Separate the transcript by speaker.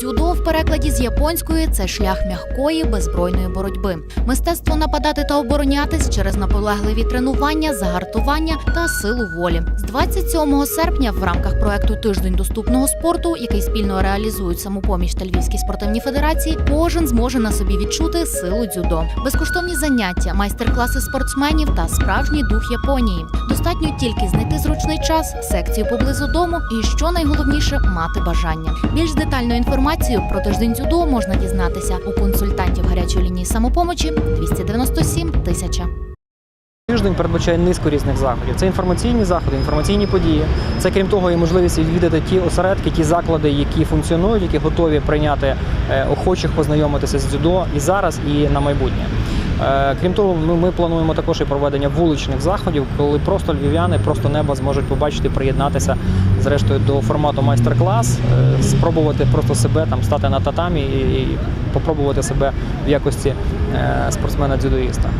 Speaker 1: Дзюдо в перекладі з японської це шлях м'якої беззбройної боротьби. Мистецтво нападати та оборонятись через наполегливі тренування, загартування та силу волі. З 27 серпня в рамках проекту Тиждень доступного спорту, який спільно реалізують самопоміч та Львівські спортивні федерації, кожен зможе на собі відчути силу дзюдо. Безкоштовні заняття, майстер-класи спортсменів та справжній дух Японії. Достатньо тільки знайти зручний час, секцію поблизу дому і, що найголовніше, мати бажання. Більш детальну інформацію про тиждень дзюдо можна дізнатися у консультантів гарячої лінії самопомочі 297 тисяча.
Speaker 2: Тиждень передбачає низку різних заходів. Це інформаційні заходи, інформаційні події. Це крім того, і можливість відвідати ті осередки, ті заклади, які функціонують, які готові прийняти е, охочих познайомитися з дзюдо і зараз, і на майбутнє. Е, Крім того, ми, плануємо також і проведення вуличних заходів, коли просто львів'яни, просто неба зможуть побачити, приєднатися зрештою до формату майстер-клас, е, спробувати просто себе там стати на татамі і, попробувати себе в якості е, спортсмена-дзюдоїста.